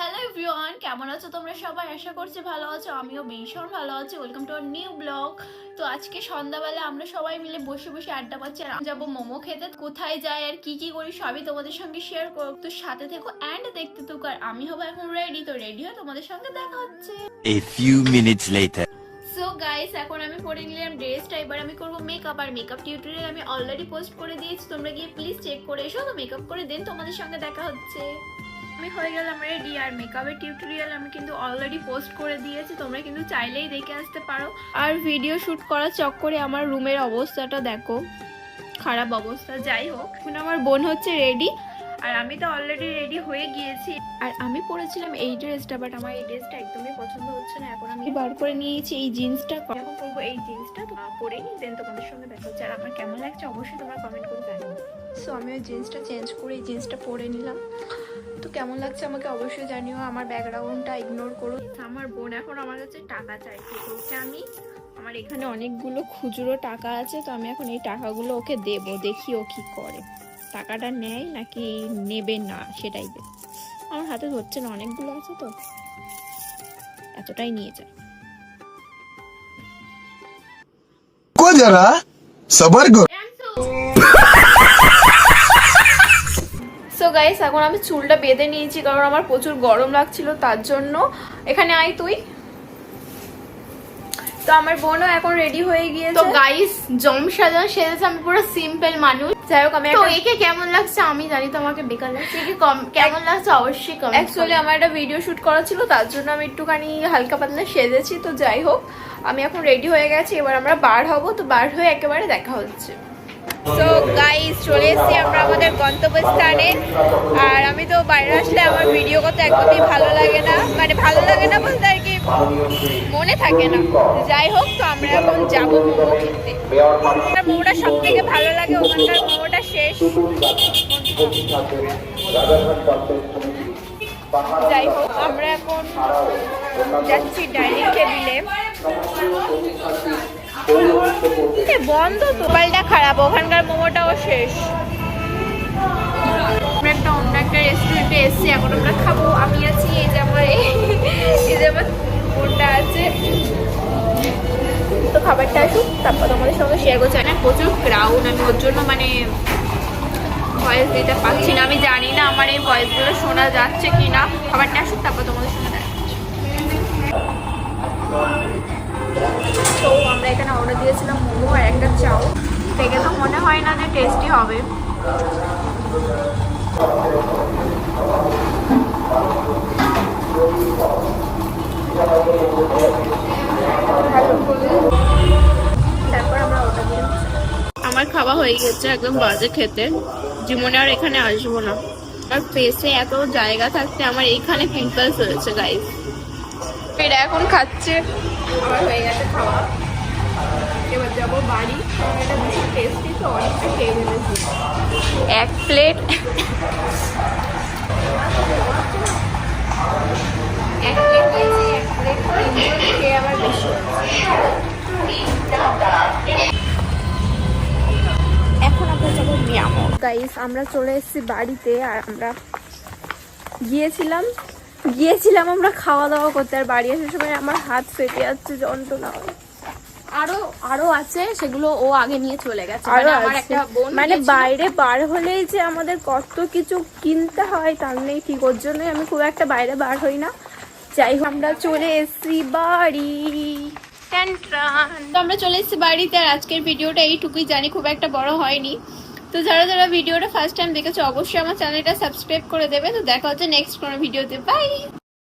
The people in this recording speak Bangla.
হ্যালো এভরিওয়ান কেমন আছো তোমরা সবাই? আশা করছি ভালো আছো আমিও ভীষণ ভালো আছি। Welcome to our new blog তো আজকে সন্ধ্যাবেলা আমরা সবাই মিলে বসে বসে আড্ডা পাচ্ছি আর যাব মোমো খেতে। কোথায় যাই আর কি কি করি সবই তোমাদের সঙ্গে শেয়ার করব। তো সাথে থেকো অ্যান্ড দেখতে তো আর আমি হব এখন রেডি তো রেডি হয়ে তোমাদের সঙ্গে দেখা হচ্ছে। A few minutes later. So guys এখন আমি পরে নিলাম ড্রেসটা এবার আমি করব মেকআপ আর মেকআপ টিউটোরিয়াল আমি অলরেডি পোস্ট করে দিয়েছি। তোমরা গিয়ে প্লিজ চেক করে এসো। তো মেকআপ করে দেন তোমাদের সঙ্গে দেখা হচ্ছে। আমি হয়ে গেলাম রেডি আর মেকআপের টিউটোরিয়াল আমি কিন্তু অলরেডি পোস্ট করে দিয়েছি, তোমরা কিন্তু চাইলেই দেখে আসতে পারো। আর ভিডিও শ্যুট করার চক্করে আমার রুমের অবস্থাটা দেখো, খারাপ অবস্থা, যাই হোক। এখন আমার বোন হচ্ছে রেডি আর আমি তো অলরেডি রেডি হয়ে গিয়েছি। আর আমি পরেছিলাম এই ড্রেসটা বাট আমার এই ড্রেসটা একদমই পছন্দ হচ্ছে না। এখন আমি বার করে নিয়েছি এই জিন্সটা এখন করব এই জিন্সটা পরে নিই দেন তোমাদের সঙ্গে দেখা হচ্ছে। আর আমার কেমন লাগছে অবশ্যই তোমরা কমেন্ট করে জানিও। সো আমি ওই জিন্সটা চেঞ্জ করে এই জিন্সটা পরে নিলাম। তো কেমন লাগছে আমাকে অবশ্যই জানিও, আমার ব্যাকগ্রাউন্ডটা ইগনোর করো। আমার বোন এখন আমার কাছে টাকা চাইছে ওকে আমি, আমার এখানে অনেকগুলো খুচরো টাকা আছে, তো আমি এখন এই টাকাগুলো ওকে দেব, দেখি ও কি করে। টাকাটা নেয় নাকি নেবে না, সেটাই দেবে। আমার হাতে ধরছে না, অনেকগুলো আছে তো। এতটাই নিয়ে যায় যারা, সবার গাইস এখন আমি চুলটা বেঁধে নিয়েছি কারণ আমার প্রচুর গরম লাগছিল তার জন্য। এখানে আয় তুই। তো আমার বোনও এখন রেডি হয়ে গিয়েছে। তো গাইস জম সাজানো সেজেছে আমি পুরো সিম্পল মানুষ। যাই হোক আমি তো একে কেমন লাগছে আমি জানি তোমাকে বেকার লাগছে একে কেমন লাগছে অবশ্যই অ্যাকচুয়ালি আমার একটা ভিডিও শুট করা ছিল তার জন্য আমি একটুখানি হালকা পাতলা সেজেছি তো যাই হোক আমি এখন রেডি হয়ে গেছি এবার আমরা বার হব তো বার হয়ে একেবারে দেখা হচ্ছে। তো গাইজ চলে এসেছি আমরা আমাদের গন্তব্যস্থানে। আর আমি তো বাইরে আসলে আমার ভিডিও করতে একদমই ভালো লাগে না। মানে ভালো লাগে না বলতে আর কি মনে থাকে না। যাই হোক, তো আমরা এখন যাব মোমো খেতে। মোমোটা সব থেকে ভালো লাগে, ওখানকার মোমোটা শেষ। যাই হোক, আমরা এখন যাচ্ছি ডাইনিং টেবিলে। বন্ধ তো। মোবাইলটা খারাপ মোমোটাও শেষ। আমরা একটা অন্য একটা রেস্টুরেন্টে এসেছি, এখন আমরা খাব। আমি আছি, এই যে আমার এই যে আমার বোনটা আছে। তো খাবারটা আসুক, তারপর তোমাদের সঙ্গে শেয়ার করছি। না প্রচুর ক্রাউড আমি ওর জন্য মানে ভয়েস দিতে পারছি না। আমি জানি না আমার এই ভয়েসগুলো শোনা যাচ্ছে কি না খাবারটা আসুক, তারপর তোমাদের সঙ্গে দেখা হচ্ছে। তো আমরা এখানে অর্ডার দিয়েছিলাম মোমো আর একটা চাও। দেখে তো মনে হয় না যে টেস্টি হবে। আমরা খাওয়া হয়ে গেছে একদম বাজে খেতে। জীবনে আর এখানে আসব না। আর ফেসে এত জায়গা থাকতে আমার এইখানে পিম্পলস হয়েছে গাইস এটা এখন খাচ্ছে। আমার হয়ে গেছে খাওয়া। এবার যাব বাড়ি। এক প্লেট এক প্লেট এক প্লেট খেয়ে আমার এখন আমরা গাইস আমরা চলে এসেছি বাড়িতে আর আমরা গিয়েছিলাম গিয়েছিলাম আমরা খাওয়া দাওয়া করতে। আর বাড়ি আসার সময় আমার হাত ফেটে যাচ্ছে, যন্ত্রণা হয় আরও আরও আছে সেগুলো ও আগে নিয়ে চলে গেছে। মানে আমার একটা বোন মানে বাইরে বার হলেই যে আমাদের কত কিছু কিনতে হয় তার নেই ঠিক ওর জন্যই আমি খুব একটা বাইরে বার হই না। যাই হোক আমরা চলে এসেছি বাড়ি। তো আমরা চলে এসেছি বাড়িতে আর আজকের ভিডিওটা এইটুকুই জানি খুব একটা বড় হয়নি। তো যারা যারা ভিডিওটা ফার্স্ট টাইম দেখেছ অবশ্যই আমার চ্যানেলটা সাবস্ক্রাইব করে দেবে। তো দেখা হচ্ছে নেক্সট কোনো ভিডিওতে। বাই